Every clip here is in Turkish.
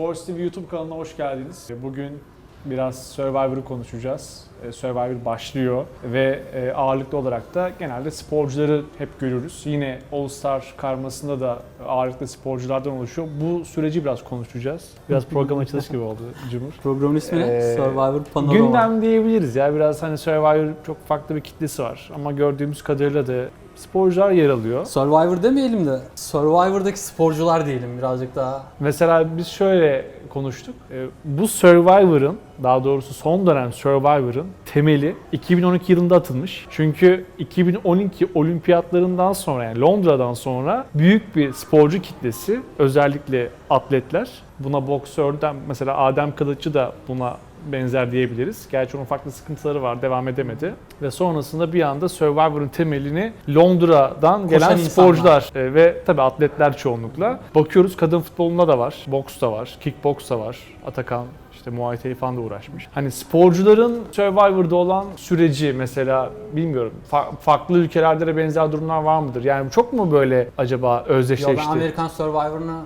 Sports TV YouTube kanalına hoş geldiniz. Bugün biraz Survivor'ı konuşacağız. E, Survivor başlıyor ve e, ağırlıklı olarak da genelde sporcuları hep görürüz. Yine All Star karmasında da ağırlıklı sporculardan oluşuyor. Bu süreci biraz konuşacağız. Biraz program açılış gibi oldu Cumhur. Programın ismi ne? Ee, Survivor Panorama. Gündem diyebiliriz ya. Biraz hani Survivor çok farklı bir kitlesi var. Ama gördüğümüz kadarıyla da sporcular yer alıyor. Survivor demeyelim de Survivor'daki sporcular diyelim birazcık daha. Mesela biz şöyle konuştuk. Ee, Bu Survivor'ın, daha doğrusu son dönem Survivor'ın temeli 2012 yılında atılmış. Çünkü 2012 olimpiyatlarından sonra yani Londra'dan sonra büyük bir sporcu kitlesi, özellikle atletler, buna boksörden mesela Adem Kılıççı da buna benzer diyebiliriz. Gerçi onun farklı sıkıntıları var, devam edemedi. Ve sonrasında bir anda Survivor'ın temelini Londra'dan gelen insanlar. sporcular e, ve tabii atletler çoğunlukla. Bakıyoruz kadın futbolunda da var, boks da var, kickboks da var. Atakan işte Muay Thai falan da uğraşmış. Hani sporcuların Survivor'da olan süreci mesela bilmiyorum. fa- farklı ülkelerde de benzer durumlar var mıdır? Yani çok mu böyle acaba Yo, ben özdeşleşti? Amerikan Survivor'ını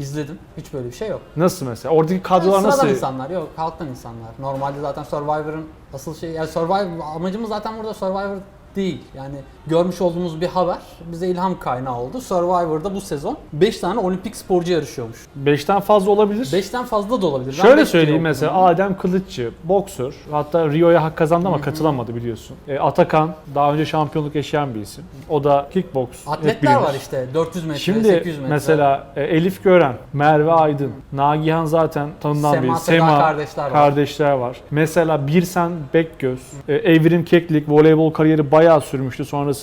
izledim. Hiç böyle bir şey yok. Nasıl mesela? Oradaki kadrolar Yani nasıl? insanlar yok. Halktan insanlar. Normalde zaten Survivor'ın asıl şey yani Survivor amacımız zaten burada Survivor değil. Yani görmüş olduğumuz bir haber bize ilham kaynağı oldu. Survivor'da bu sezon 5 tane olimpik sporcu yarışıyormuş. Beşten fazla olabilir. 5'ten fazla da olabilir. Ben Şöyle beş söyleyeyim mesela Adem Kılıççı, boksör. Hatta Rio'ya hak kazandı ama katılamadı biliyorsun. E, Atakan daha önce şampiyonluk yaşayan bir isim. O da kickbox. hep Atletler bilinir. var işte 400 metre, Şimdi 800 metre. mesela e, Elif Gören, Merve Aydın, Nagihan zaten tanınan Sema, bir Seda kardeşler var. kardeşler var. Mesela Birsen Bekgöz, e, Evrim Keklik voleybol kariyeri bayağı sürmüştü. Sonrasında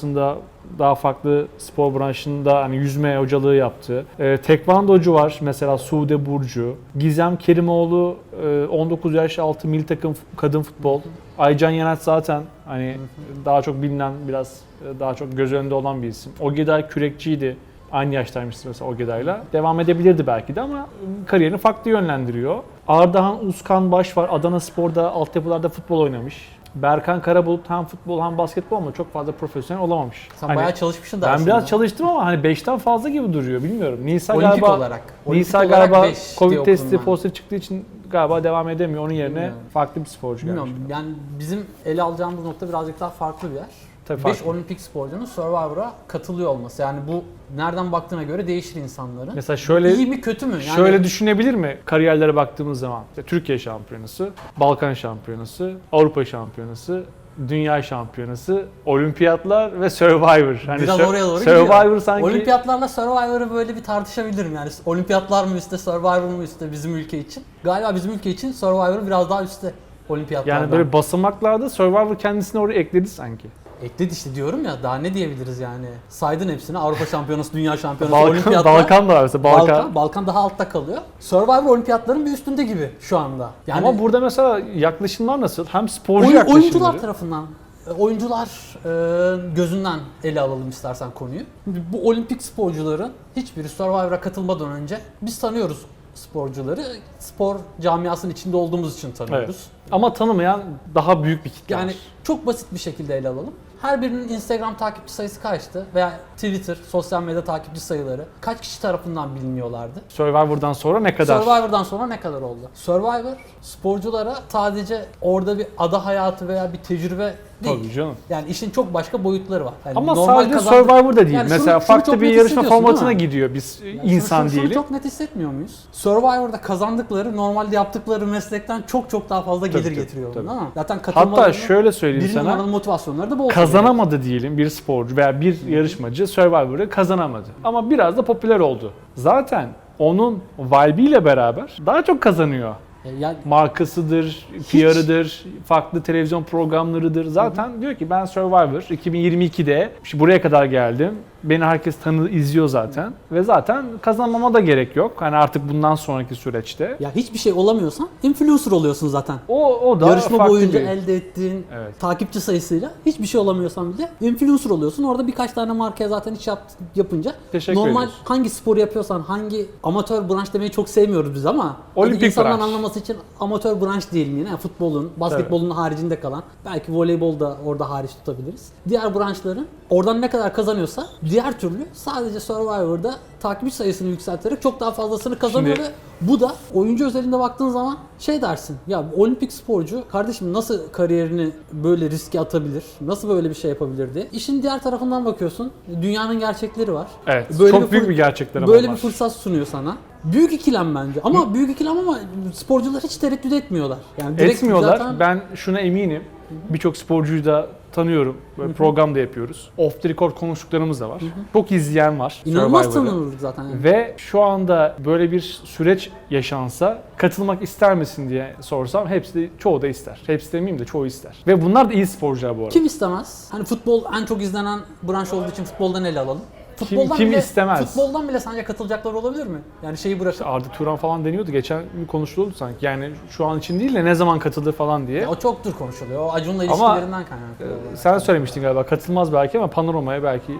daha farklı spor branşında hani yüzme hocalığı yaptı. E, tekvandocu var mesela Sude Burcu. Gizem Kerimoğlu e, 19 yaş altı milli takım kadın futbol. Aycan Yenet zaten hani daha çok bilinen biraz e, daha çok göz önünde olan bir isim. Ogeday kürekçiydi. Aynı yaştaymış mesela Ogeday'la. Devam edebilirdi belki de ama kariyerini farklı yönlendiriyor. Ardahan Uskan Baş var. Adana Spor'da altyapılarda futbol oynamış. Berkan Karabulut hem futbol hem basketbol ama çok fazla profesyonel olamamış. Sen Hani bayağı çalışmışsın ben dersinde. biraz çalıştım ama hani 5'ten fazla gibi duruyor bilmiyorum. Nisa Olimpik galiba olarak. Olimpik Nisa olarak galiba beş diye Covid okudum testi ben. pozitif çıktığı için galiba devam edemiyor. Onun yerine Bilmiyorum. farklı bir sporcu gelmiş. Bilmiyorum yani bizim ele alacağımız nokta birazcık daha farklı bir yer. Tabii 5 farklı. olimpik sporcunun Survivor'a katılıyor olması. Yani bu nereden baktığına göre değişir insanların. Mesela şöyle İyi mi kötü mü? Yani Şöyle düşünebilir mi kariyerlere baktığımız zaman? İşte Türkiye şampiyonası, Balkan şampiyonası, Avrupa şampiyonası, Dünya şampiyonası, olimpiyatlar ve Survivor. Hani biraz oraya doğru Survivor gidiyor. sanki Olimpiyatlarla Survivor'ı böyle bir tartışabilirim yani. Olimpiyatlar mı üstte, Survivor mu üstte bizim ülke için? Galiba bizim ülke için Survivor biraz daha üstte olimpiyatlardan. yani böyle basamaklarda Survivor kendisini oraya ekledi sanki. Ekledi işte diyorum ya daha ne diyebiliriz yani. Saydın hepsini Avrupa şampiyonası, dünya şampiyonası, Balkan, olimpiyatlar. Balkan da var mesela Balkan. Balkan. Balkan daha altta kalıyor. Survivor olimpiyatların bir üstünde gibi şu anda. Yani Ama burada mesela yaklaşımlar nasıl? Hem sporcu oyun- yaklaşımları. oyuncular tarafından, e, oyuncular e, gözünden ele alalım istersen konuyu. Bu olimpik sporcuların hiçbiri Survivor'a katılmadan önce biz tanıyoruz sporcuları. Spor camiasının içinde olduğumuz için tanıyoruz. Ama tanımayan daha büyük bir kitle Yani var. çok basit bir şekilde ele alalım. Her birinin Instagram takipçi sayısı kaçtı veya Twitter, sosyal medya takipçi sayıları kaç kişi tarafından biliniyorlardı? Survivor'dan sonra ne kadar? Survivor'dan sonra ne kadar oldu? Survivor sporculara sadece orada bir ada hayatı veya bir tecrübe değil. Tabii canım. Yani işin çok başka boyutları var. Yani Ama normal sadece kazandık- Survivor da değil. Yani şunu- Mesela şunu farklı çok bir yarışma formatına değil mi? gidiyor biz Yani insan şunu, şunu diyelim. çok net hissetmiyor muyuz? Survivor'da kazandıkları normalde yaptıkları meslekten çok çok daha fazla gelir tabii, getiriyor tabii. ama zaten Hatta şöyle söyleyeyim sana. motivasyonları da bol. Kazanamadı diyelim bir sporcu veya bir yarışmacı Survivor'ı kazanamadı. Ama biraz da popüler oldu. Zaten onun vibe'iyle beraber daha çok kazanıyor. E, Yani Markasıdır, PR'ıdır, farklı televizyon programlarıdır. Zaten diyor ki ben Survivor 2022'de işte buraya kadar geldim. Beni herkes tanı izliyor zaten ve zaten kazanmama da gerek yok. Hani artık bundan sonraki süreçte. ya hiçbir şey olamıyorsan influencer oluyorsun zaten. O o da Yarışma farklı boyunca bir- elde ettiğin Evet. takipçi sayısıyla hiçbir şey olamıyorsan bile influencer oluyorsun. Orada birkaç tane markaya zaten iş yap, yapınca Teşekkür normal ediyoruz. hangi spor yapıyorsan hangi amatör branş demeyi çok sevmiyoruz biz ama Olimpik insanların branş. anlaması için amatör branş diyelim yine. Yani futbolun, basketbolun haricinde kalan belki voleybol da orada hariç tutabiliriz. Diğer branşların oradan ne kadar kazanıyorsa diğer Diğer türlü sadece Survivor'da takipçi sayısını yükselterek çok daha fazlasını kazanıyor Şimdi- ve bu da oyuncu özelinde baktığın zaman şey dersin. Ya olimpik sporcu kardeşim nasıl kariyerini böyle riske atabilir? Nasıl böyle bir şey yapabilir diye. İşin diğer tarafından bakıyorsun. Dünyanın gerçekleri var. Evet. Böyle çok bir büyük bir gerçekler Böyle var. bir fırsat sunuyor sana. Büyük ikilem bence. Ama büyük ikilem ama sporcular hiç tereddüt etmiyorlar. Yani direkt Etmiyorlar. zaten- Ben şuna eminim. Birçok sporcuyu da tanıyorum. Böyle program da yapıyoruz. Off the record konuştuklarımız da var. Çok izleyen var. İnanılmaz Survivor'ı. tanınırlık zaten. Yani. Ve şu anda böyle bir süreç yaşansa katılmak ister misin diye sorsam hepsi de, çoğu da ister. Hepsi demeyeyim de çoğu ister. Ve bunlar da iyi sporcular bu arada. Kim istemez? Hani futbol en çok izlenen branş olduğu için futboldan ele alalım. Futboldan kim bile, istemez? Futboldan bile sence katılacaklar olabilir mi? Yani şeyi bırakıp Arda Turan falan deniyordu. Geçen gün konuşuluyordu sanki. Yani şu an için değil de ne zaman katılır falan diye. o çoktur konuşuluyor. O Acun'la ilişkilerinden kaynaklı. Sen söylemiştin galiba katılmaz belki ama panoramaya belki.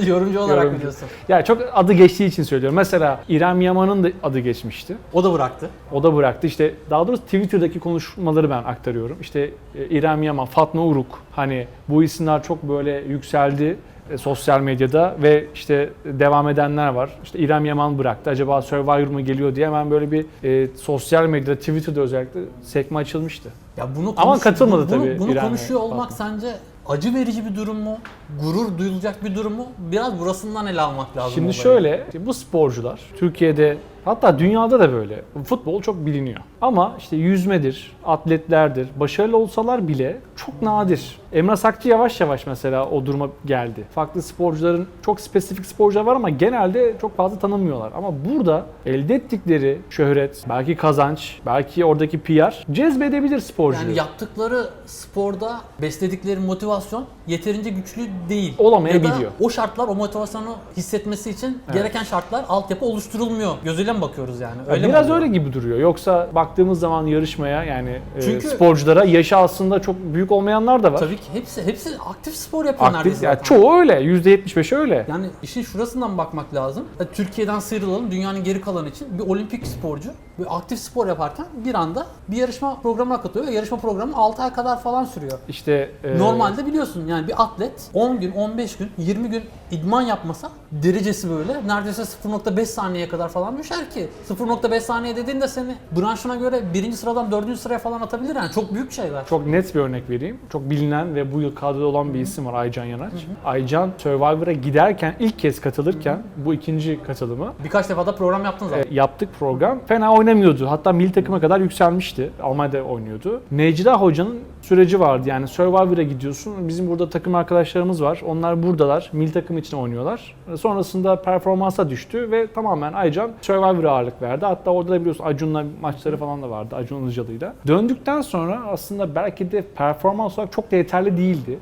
Yorumcu olarak Yorumcu. biliyorsun. yani çok adı geçtiği için söylüyorum. Mesela İrem Yaman'ın da adı geçmişti. O da bıraktı. O da bıraktı. İşte daha doğrusu Twitter'daki konuşmaları ben aktarıyorum. İşte e, İrem Yaman, Fatma Uruk hani bu isimler çok böyle yükseldi e, sosyal medyada ve işte devam edenler var. İşte İrem Yaman bıraktı. Acaba Survivor mu geliyor diye hemen böyle bir e, sosyal medyada, Twitter'da özellikle sekme açılmıştı. Ya bunu Ama katılmadı bunu, tabii Bunu İrem konuşuyor olmak Fatma. sence acı verici bir durum mu? Gurur duyulacak bir durum mu? Biraz burasından ele almak lazım. Şimdi olayı. şöyle, bu sporcular Türkiye'de hatta dünyada da böyle. Futbol çok biliniyor. Ama işte yüzmedir, atletlerdir. Başarılı olsalar bile çok nadir. Emrah Sakçı yavaş yavaş mesela o duruma geldi. Farklı sporcuların çok spesifik sporcular var ama genelde çok fazla tanınmıyorlar. Ama burada elde ettikleri şöhret, belki kazanç, belki oradaki PR cezbedebilir sporcuyu. Yani yaptıkları sporda besledikleri motivasyon yeterince güçlü değil. Olamayabiliyor. Ya da o şartlar o motivasyonu hissetmesi için gereken şartlar, altyapı oluşturulmuyor. Gözüyle mi bakıyoruz yani? Ya Öyle mi Biraz oluyor? öyle gibi duruyor. Yoksa baktığımız zaman yarışmaya yani e, Çünkü- sporculara yaşı aslında çok büyük olmayanlar da var. Tabii ki hepsi hepsi aktif spor yapıyor Aktif, neredeyse. yani çoğu öyle. %75 öyle. Yani işin şurasından bakmak lazım. E, Türkiye'den sıyrılalım. Dünyanın geri kalanı için bir olimpik sporcu bir aktif spor yaparken bir anda bir yarışma programına katılıyor. Yarışma programı 6 ay kadar falan sürüyor. İşte e, Normalde biliyorsun yani bir atlet 10 gün, 15 gün, 20 gün idman yapmasa derecesi böyle neredeyse 0.5 saniyeye kadar falan düşer ki 0.5 saniye dediğinde seni branşına göre birinci sıradan dördüncü sıraya falan atabilir yani çok büyük şeyler. çok net bir örnek vereyim. Çok bilinen ve bu yıl kadroda olan bir isim var Aycan Yanaç. Aycan Survivor'a giderken ilk kez katılırken bu ikinci katılımı Birkaç defa da program yaptın zaten. E, yaptık program. Fena oynamıyordu. Hatta milli takıma kadar yükselmişti. Almanya'da oynuyordu. Necla Hoca'nın süreci vardı. Yani Survivor'a gidiyorsun. Bizim burada takım arkadaşlarımız var. Onlar buradalar. Milli takım için oynuyorlar. Sonrasında performansa düştü ve tamamen Aycan Survivor'a ağırlık verdi. Hatta orada da biliyorsun Acun'la maçları falan da vardı. Acun Ilıcalı'yla. Döndükten sonra aslında belki de performans olarak çok da yeterli değildi.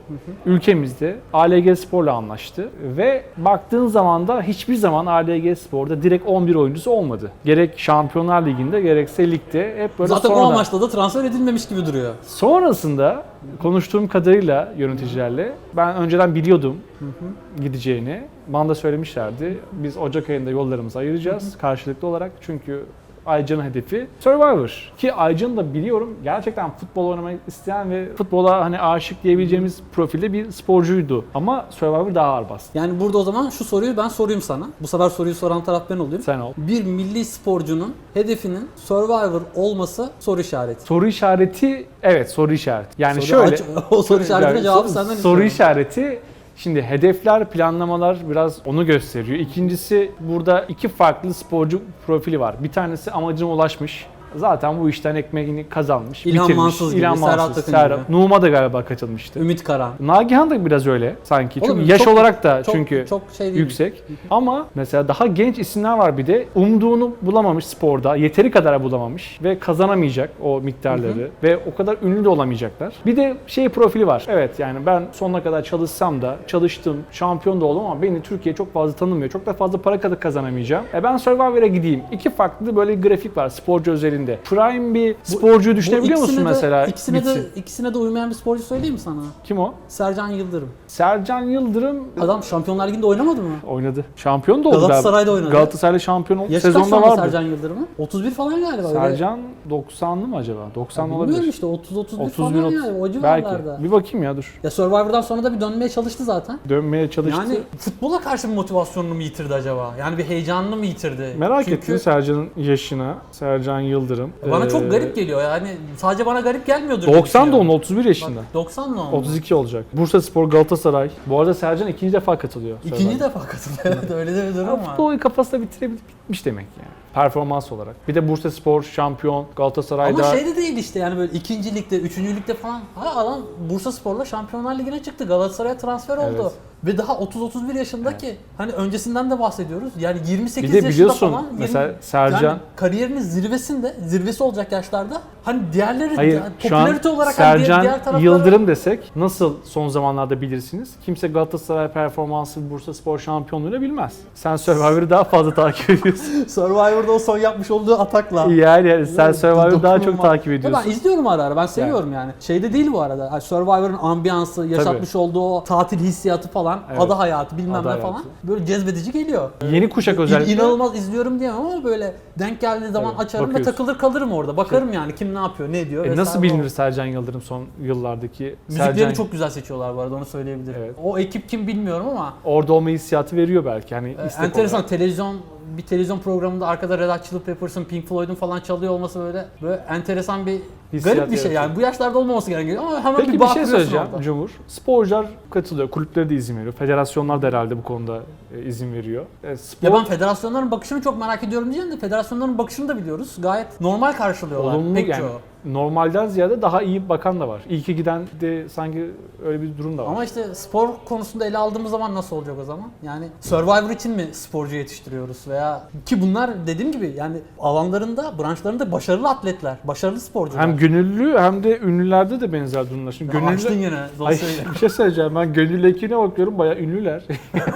Ülkemizde ALG Spor'la anlaştı ve baktığın zaman da hiçbir zaman ALG Spor'da direkt 11 oyuncusu olmadı. Gerek Şampiyonlar Ligi'nde gerekse ligde hep böyle Zaten o sonradan. amaçla da transfer edilmemiş gibi duruyor. Sonrasında konuştuğum kadarıyla yöneticilerle ben önceden biliyordum gideceğini. Bana da söylemişlerdi. Biz Ocak ayında yollarımızı ayıracağız karşılıklı olarak. Çünkü Aycan'ın hedefi Survivor. Ki Aycan'ı da biliyorum gerçekten futbol oynamayı isteyen ve futbola hani aşık diyebileceğimiz profilde bir sporcuydu. Ama Survivor daha ağır bastı. Yani burada o zaman şu soruyu ben sorayım sana. Bu sefer soruyu soran taraf ben olayım. Sen ol. Bir milli sporcunun hedefinin Survivor olması soru işareti. Soru işareti evet soru işareti. Yani Soru şöyle o soru işaretine cevabı senden Soru istiyorum. işareti Şimdi hedefler, planlamalar biraz onu gösteriyor. İkincisi burada iki farklı sporcu profili var. Bir tanesi amacına ulaşmış. Zaten bu işten ekmeğini kazanmış, İlhan bitirmiş. Mansız gibi, İlhan Serhat Mansız, Akın Serhat. gibi. Numa da galiba katılmıştı. Ümit Karan. Nagihan da biraz öyle sanki. Çünkü Oğlum, yaş çok- olarak da Çok, çünkü çok şey değil. yüksek. Ama mesela daha genç isimler var bir de. Umduğunu bulamamış sporda. Yeteri kadar bulamamış ve kazanamayacak o miktarları ve o kadar ünlü de olamayacaklar. Bir de şey profili var. Evet yani ben sonuna kadar çalışsam da çalıştım, şampiyon da oldum ama beni Türkiye çok fazla tanımıyor. Çok da fazla para kadar kazanamayacağım. E ben Survivor'a gideyim. İki farklı böyle grafik var sporcu özelinde. Kariyerinde prime bir sporcuyu düşünebiliyor musun de- mesela? ikisine gitsin? de ikisine de uymayan bir sporcu söyleyeyim mi sana? Kim o? Sercan Yıldırım. Sercan Yıldırım Adam Şampiyonlar Ligi'nde oynamadı mı? oynadı. Şampiyon da oldu. Galatasaray'da galiba. oynadı. Galatasaray'da şampiyon oldu. Yaşı Sezonda vardı. Sercan Yıldırım'ın? 31 falan galiba. öyle. Sercan 90'lı mı acaba? 90 Bilmiyorum olabilir. işte 30 31 31 falan 30. yani o Belki. civarlarda. Bir bakayım ya dur. Ya Survivor'dan sonra da bir dönmeye çalıştı zaten. Dönmeye çalıştı. Yani futbola karşı bir motivasyonunu mu yitirdi acaba? Yani bir heyecanını mı yitirdi? Merak Çünkü ettim Sercan'ın yaşına. Sercan Yıldırım. Bana Ee, çok garip geliyor yani sadece bana garip gelmiyordur. 90 diye düşünüyorum. doğumlu 31 yaşında. Bak, 90 doğumlu. 32 olacak. Bursa Spor Galatasaray. Bu arada Sercan ikinci defa katılıyor. İkinci defa katılıyor. Evet, Öyle de bir durum var. Futbolu kafasında bitirebilip bitmiş demek yani. Performans olarak. Bir de Bursa Spor şampiyon Galatasaray'da. Ama şey de değil işte yani böyle ikinci ligde, üçüncü ligde falan. Ha adam Bursa Spor'la Şampiyonlar Ligi'ne çıktı. Galatasaray'a transfer oldu. Evet. Ve daha 30-31 yaşındaki. Hani öncesinden de bahsediyoruz. Yani 28 Bir de yaşında falan. 20 mesela Sercan- Yani kariyerinin zirvesinde, zirvesi olacak yaşlarda. Hani diğerleri Hayır yani popülarite olarak hani diğer, Sercan diğer taraflara... Yıldırım desek nasıl son zamanlarda bilirsiniz? Kimse Galatasaray performansı Bursa Spor şampiyonluğunu bilmez. Sen Survivor'ı daha fazla takip ediyorsun. Survivor'da o son yapmış olduğu atakla. yani, yani sen Survivor'ı daha çok takip Ya ediyorsun. ben izliyorum ara ara. Ben seviyorum yani. Şeyde değil bu arada. Yani Survivor'ın ambiyansı, yaşatmış olduğu o tatil hissiyatı falan, Evet. ada hayatı bilmem Ada ne hayatı. falan. Böyle cezbedici geliyor. Yeni kuşak İ- özellikle. İnanılmaz izliyorum diyemem ama böyle denk geldiği zaman Evet, açarım bakıyorsun. ve takılır kalırım orada. Bakarım yani kim ne yapıyor, ne diyor. E, nasıl O- bilinir Sercan Yıldırım son yıllardaki? Müziklerini Sercan, çok güzel seçiyorlar bu arada onu söyleyebilirim. Evet. O ekip kim bilmiyorum ama Orada olma hissiyatı veriyor belki. Hani e, enteresan olarak. televizyon bir televizyon programında arkada Red Hot Chili Peppers'ın Pink Floyd'un falan çalıyor olması böyle böyle enteresan bir Hissiyat garip bir şey yani. Bu yaşlarda olmaması gerekiyor ama hemen Peki bir bir şey söyleyeceğim orada. Cumhur. Sporcular katılıyor. Kulüpleri de izin veriyor. Federasyonlar da herhalde bu konuda e, izin veriyor. E, spor Ya ben federasyonların bakışını çok merak ediyorum diyeceğim de federasyonların bakışını da biliyoruz. Gayet normal karşılıyorlar olumlu pek yani çoğu. Normalden ziyade daha iyi bakan da var. İyi ki giden de sanki öyle bir durum da var. Ama işte spor konusunda ele aldığımız zaman nasıl olacak o zaman? Yani Survivor için mi sporcu yetiştiriyoruz veya ki bunlar dediğim gibi yani alanlarında, branşlarında başarılı atletler, başarılı sporcular. hem gönüllü hem de ünlülerde de benzer durumlar. Şimdi Ya açtın gönüllü... yine Ay, bir şey söyleyeceğim. Ben gönüllü ekibine bakıyorum bayağı ünlüler.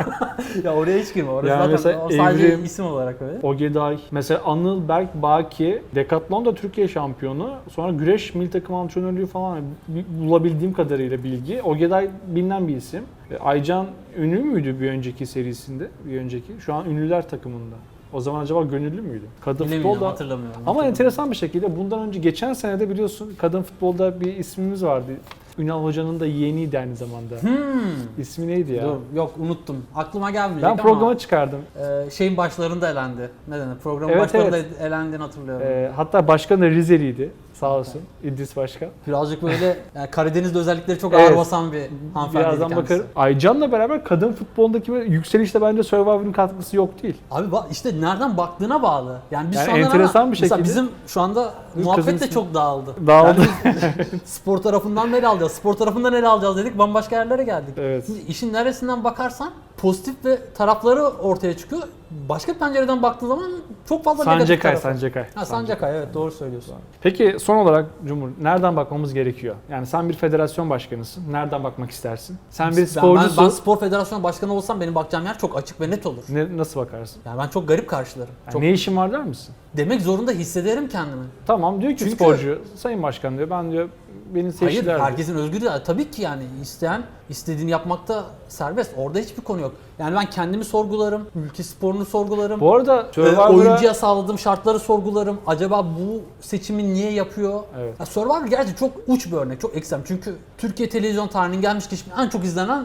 ya oraya hiç girme. Orası Yani zaten mesela o sadece Evrim- isim olarak öyle. Ogeday, mesela Anıl Berk Baki, Decathlon'da Türkiye şampiyonu. Sonra güreş milli takım antrenörlüğü falan bir- bulabildiğim kadarıyla bilgi. Ogeday bilinen bir isim. E, Aycan ünlü müydü bir önceki serisinde? Bir önceki. Şu an ünlüler takımında. O zaman acaba gönüllü müydü? Kadın Bilemiyorum, futbolda hatırlamıyorum. ama hatırlamıyorum. enteresan bir şekilde bundan önce geçen senede biliyorsun kadın futbolda bir ismimiz vardı. Ünal Hoca'nın da yeğeniydi aynı zamanda. Hmm. İsmi neydi ya? Dur, yok unuttum. Aklıma gelmeyecek Ben ama programa çıkardım. e, şeyin başlarında elendi. Ne denir? Programın Evet, başlarında elendiğini hatırlıyorum. Ee, hatta başkan da Rizeliydi. Sağ olsun. İdris Başkan. Birazcık böyle yani Karadeniz'de özellikleri çok Evet. ağır basan bir hanımefendiydi Birazdan bakarım. Aycan'la beraber kadın futbolundaki böyle yükselişte bence Survivor'ın katkısı yok değil. Abi bak işte nereden baktığına bağlı. Yani biz Yani şu anda enteresan bir mesela şekilde- bizim şu anda muhabbet de çok dağıldı. Dağıldı. Spor tarafından ne alacağız? Spor tarafından ne alacağız dedik bambaşka yerlere geldik. Evet. Şimdi işin neresinden bakarsan pozitif ve tarafları ortaya çıkıyor. Başka bir pencereden baktığın zaman çok fazla negatif Sancakay, tarafı. Sancakay. Ha Sancakay evet doğru söylüyorsun. Peki son olarak Cumhur, nereden bakmamız gerekiyor? Yani sen bir federasyon başkanısın. Nereden bakmak istersin? Sen bir Ben, ben, sporcusun. ben spor federasyonu başkanı olsam benim bakacağım yer çok açık ve net olur. Ne, nasıl bakarsın? Yani ben çok garip karşılarım. Yani Çok Ne işin var der misin? demek zorunda hissederim kendimi. Tamam diyor ki Çünkü- sporcu, sayın başkan diyor ben diyor beni Hayır seçtiler. diyor. herkesin özgürlüğü tabii ki yani isteyen istediğini yapmakta serbest. Orada hiçbir konu yok. Yani ben kendimi sorgularım, ülke sporunu sorgularım. Bu arada Ee, Survivor'a... oyuncuya sağladığım şartları sorgularım. Acaba bu seçimi niye yapıyor? Evet. Ya Survivor gerçi çok uç bir örnek, çok ekstrem. Çünkü Türkiye televizyon tarihinin gelmiş geçmiş en çok izlenen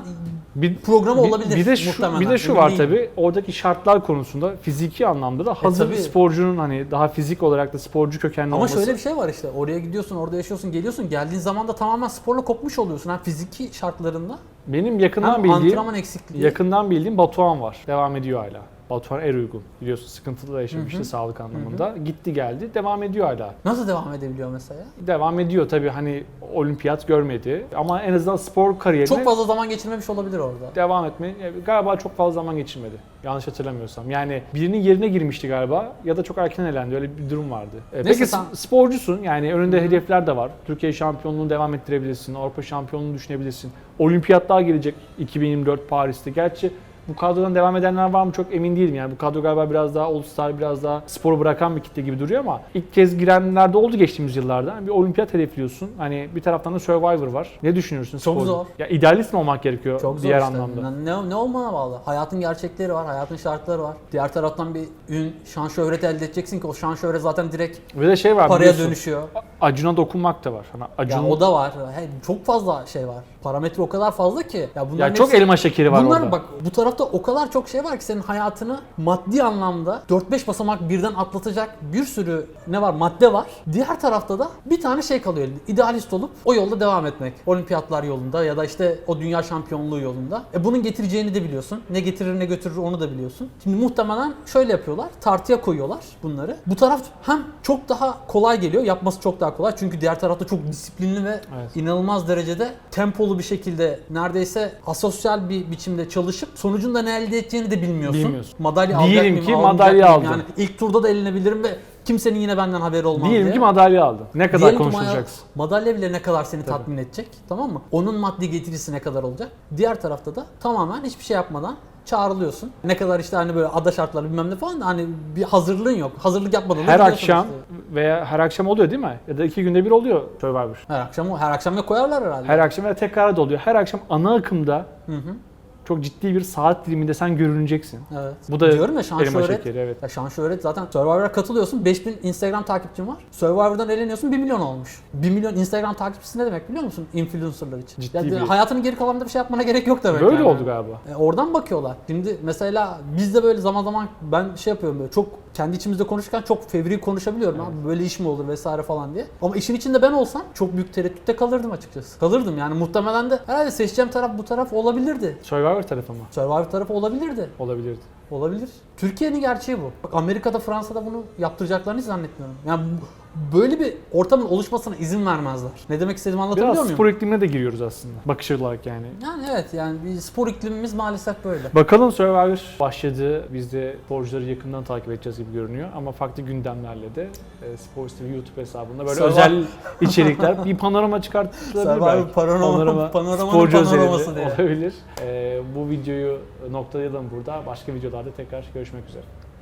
bir programı olabilir Bir de şu, muhtemelen. bir de şu var tabi oradaki şartlar konusunda fiziki anlamda da hazır tabii. sporcunun hani daha fizik olarak da sporcu kökenli Ama olması. şöyle bir şey var işte. Oraya gidiyorsun, orada yaşıyorsun, geliyorsun. Geldiğin zaman da tamamen sporla kopmuş oluyorsun. Hem fiziki şartlarında Benim yakından hem bildiğim antrenman eksikliği. yakından bildiğim Batuhan var. Devam ediyor hala. Batuhan Eruygun biliyorsun sıkıntılı da yaşamıştı Hı hı. sağlık anlamında. Gitti geldi devam ediyor hala. Nasıl devam edebiliyor mesela? Devam ediyor tabi hani olimpiyat görmedi ama en azından spor kariyerine Çok fazla zaman geçirmemiş olabilir orada. devam etme galiba çok fazla zaman geçirmedi. Yanlış hatırlamıyorsam. Yani birinin yerine girmişti galiba ya da çok erken elendi. Öyle bir durum vardı. Ee, Peki sen- sporcusun. Yani önünde Hı hı. hedefler de var. Türkiye şampiyonluğunu devam ettirebilirsin. Avrupa şampiyonluğunu düşünebilirsin. Olimpiyatlar gelecek 2024 Paris'te. Gerçi Bu kadrodan devam edenler var mı çok emin değilim. Yani bu kadro galiba biraz daha All Star, biraz daha sporu bırakan bir kitle gibi duruyor ama ilk kez girenler de oldu geçtiğimiz yıllarda. Bir olimpiyat hedefliyorsun. Hani bir taraftan da Survivor var. Ne düşünüyorsun? Çok sporda? zor. Ya idealist mi olmak gerekiyor Çok zor diğer işte. anlamda? Ne, ne olmana bağlı. Hayatın gerçekleri var, hayatın şartları var. Diğer taraftan bir ün, şan şöhret elde edeceksin ki o şan şöhret zaten direkt Ve de şey var paraya biliyorsun, dönüşüyor. Acun'a dokunmak da var. Hani Acun, Ya o da var. He, çok fazla şey var. Parametre o kadar fazla ki. Ya, bunların ya çok hepsi- elma şekeri var Bunlar orada. bak bu tarafta o kadar çok şey var ki senin hayatını maddi anlamda 4-5 basamak birden atlatacak bir sürü ne var madde var. Diğer tarafta da bir tane şey kalıyor. İdealist olup o yolda devam etmek. Olimpiyatlar yolunda ya da işte o dünya şampiyonluğu yolunda. E bunun getireceğini de biliyorsun. Ne getirir ne götürür onu da biliyorsun. Şimdi muhtemelen şöyle yapıyorlar. Tartıya koyuyorlar bunları. Bu taraf hem çok daha kolay geliyor. Yapması çok daha kolay. Çünkü diğer tarafta çok disiplinli ve Evet. inanılmaz derecede tempolu bir şekilde neredeyse asosyal bir biçimde çalışıp sonucunda ne elde edeceğini de bilmiyorsun. Bilmiyorsun. Madalya Diyelim alacak mıyım, ki almayacak madalya mıyım? aldın. Yani ilk turda da elinebilirim ve kimsenin yine benden haberi olmaz Diyelim diye. ki madalya aldın. Ne kadar Diyelim ki konuşulacaksın? madalya bile ne kadar seni tatmin edecek tamam mı? Onun maddi getirisi ne kadar olacak? Diğer tarafta da tamamen hiçbir şey yapmadan çağrılıyorsun. Ne kadar işte hani böyle ada şartları bilmem ne falan da hani bir hazırlığın yok. Hazırlık yapmadan da Her gidiyorsun akşam işte. veya her akşam oluyor değil mi? Ya da iki günde bir oluyor Survivor. her akşam her akşam da koyarlar herhalde. Her akşam veya tekrar da oluyor. Her akşam ana akımda Hı hı. Çok ciddi bir saat diliminde sen görüneceksin. Evet. Bu da Diyorum ya şan elma şöhret. şekeri evet. Ya şan şöhret zaten Survivor'a katılıyorsun 5000 Instagram takipçin var. Survivor'dan eleniyorsun 1 milyon olmuş. 1 milyon Instagram takipçisi ne demek biliyor musun? Influencerlar için. Ciddi Ya, bir- hayatının geri kalanında bir şey yapmana gerek yok demek. Böyle yani. oldu galiba. E, oradan bakıyorlar. Şimdi mesela biz de böyle zaman zaman ben şey yapıyorum böyle çok kendi içimizde konuşurken çok fevri konuşabiliyorum abi böyle iş mi olur vesaire falan diye. Ama işin içinde ben olsam çok büyük tereddütte kalırdım açıkçası. Kalırdım yani muhtemelen de herhalde seçeceğim taraf bu taraf olabilirdi. Survivor tarafı mı? Survivor tarafı olabilirdi. Olabilirdi. Olabilir. Türkiye'nin gerçeği bu. Bak Amerika'da, Fransa'da bunu yaptıracaklarını hiç zannetmiyorum. Yani bu- böyle bir ortamın oluşmasına izin vermezler. Ne demek istediğimi anlatabiliyor Biraz muyum? spor iklimine de giriyoruz aslında. Bakış olarak yani. Yani evet yani bir spor iklimimiz maalesef böyle. Bakalım Survivor başladı. Biz de sporcuları yakından takip edeceğiz gibi görünüyor. Ama farklı gündemlerle de e, Sports TV YouTube hesabında böyle Survivor- özel içerikler. Bir panorama çıkartılabilir Survivor belki. panorama- panoramanın sporcu panoraması özelinde diye. olabilir. E, bu videoyu noktalayalım burada. Başka videolarda tekrar görüşmek üzere.